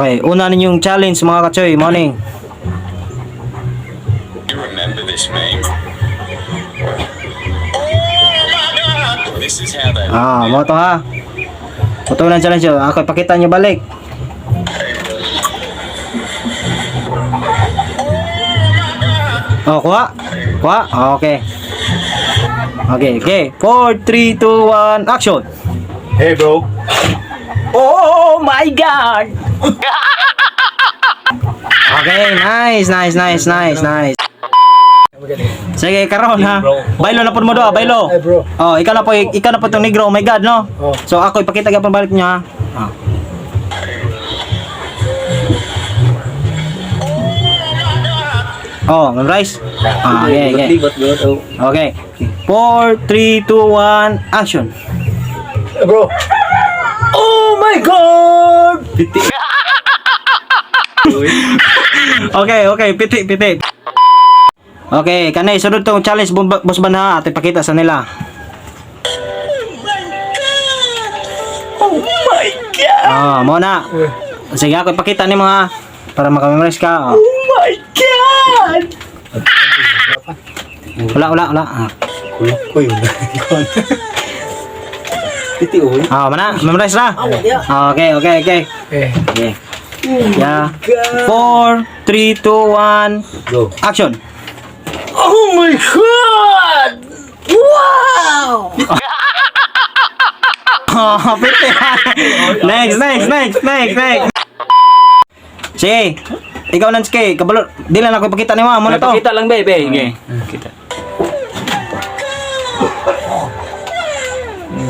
Okay, una ninyong challenge mga kachoy, morning. You remember this meme? This is how they Ah, mo to ha. Ito na challenge yun. Ako, ipakita nyo balik. Oh, kuha. Kuha? Okay. Okay, okay. 4, 3, 2, 1, action! Hey bro. Oh my God! Okay, nice, nice, nice, nice, nice. Sige, karon ha. Bailo na po mo do, ah, bailo. Hey bro. Oh, ikaw na po, ikaw na po tong negro. Oh my God, no? Oh. So ako ipakita gyapon balik niya. ha. Ah. Oh, memorize? Ah, okay, okay. Okay. 4, 3, 2, 1, action. Bro. Oh my God! okay, okay, piti, piti. Okay, kanay, sunod tong challenge boss bana at ipakita sa nila. Oh my god. Ah, mo na. Sige, ako ipakita ni mga para makamemorize ka. Oh. Oh my god. Wala, wala, wala. Ah, Ko yun. Piti oy. ah mana, memorize na. Ah, okay, okay, okay. Eh. Okay. Yeah. 4, 3, 2, 1, Go. action. Oh my god. Wow. Oh, next, next, next, next, next. Sige. Ikaw Nanski, kabalo. Di lang ako ipakita ni mo. Muna to. Kita lang, bebe. Okay. Kita.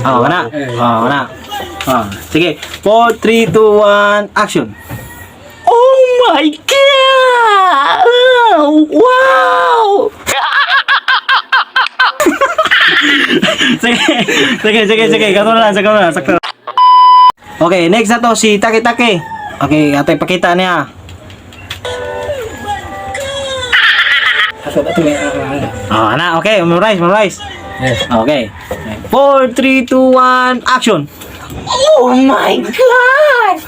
Oh, kana. Oh, kana. Oh, sige. 4, 3, 2, 1, action. Oh my God! Wow! sige, sige, sige, sige. Kato na lang, sakto na, sakto na. Okay, next na to si Taki Taki. Okay, ato ipakita niya. Asa ba ito may Oh, ana, okay, memorize, memorize. Yes. Okay. 4, 3, 2, 1, action. Oh my God!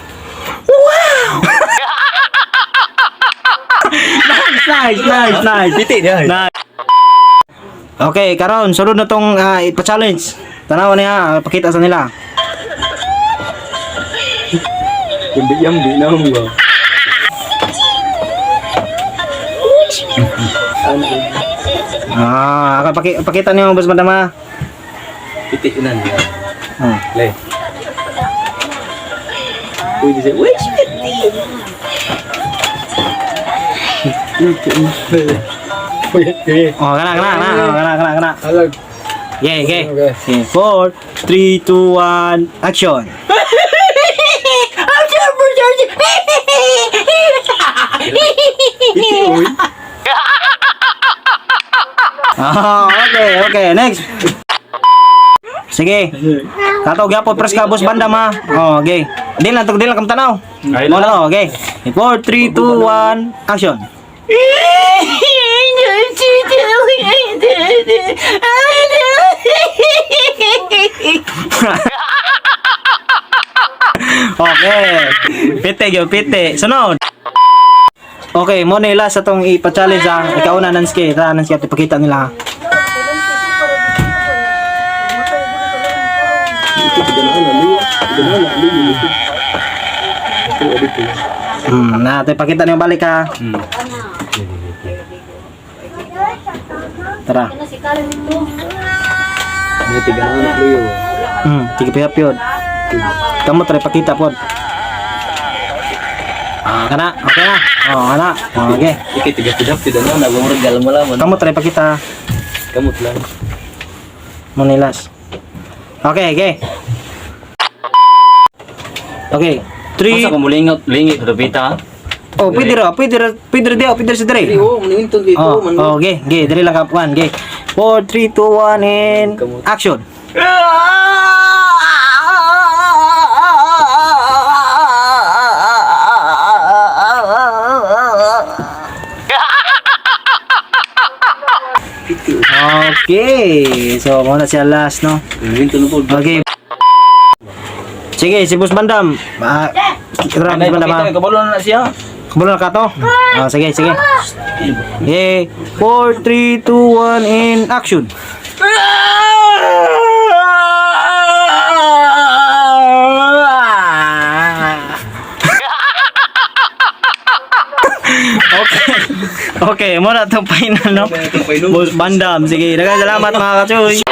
Nice, nice, nice, nice. Piti niya. Nice. Okay, karon sunod na tong ah, ipa-challenge. Tanaw niya, ah, pakita sa nila. Hindi yan, di na mo. Ano? Ah, paki pakita niyo boss madama. Piti na niya. Hmm. Le. Uy, di siya. Uy. Oh, kana kana kana, oh, kana kana kana. Alag. Yeah. Okay. Okay, 4 3 2 1 action. Ah, okay, okay. Next. Sige. Kato gyapon pres ka boss banda ma. Oh, okay. Di lang tug di lang kam tanaw. Mo na okay. 4 3 2 1 action. okay. Pite yo, pite. Sunod. Okay, mo nila sa tong ipa-challenge ha. Ikaw na Nanski, ta Nanski at ipakita nila. Hmm, na ito ipakita niyo balik ha. Tara. May tiga na anak luyo. Hmm, tiga pihap yun. Kamu try pakita pod. Ah, kana. Okay na. Oh, kana. Oh, okay. Iki tiga tidak tidak na nagumurag dalam malaman. Kamu try pakita. Kamot lang. Monilas. Okay, okay. Okay. Three. Masa kumulingot, lingit, rupita. Oh, pwede ra, pwede ra, pwede ra dia, pwede ra si Dre. Oh, manington dito Oh, man. oh, okay, okay, Dre lang kapuan, okay. 4, 3, 2, 1, and action. Okay, so muna siya last, no? Okay. Sige, si Boss Bandam. Ah, Tara, Anay, Bandam ha. kabalo na na siya. Kabalo na ka to? Ah, sige, sige. Okay, 4, 3, 2, 1, in action. Okay. Okay, muna itong final, no? Boss Bandam. Sige, dagang salamat mga kachoy.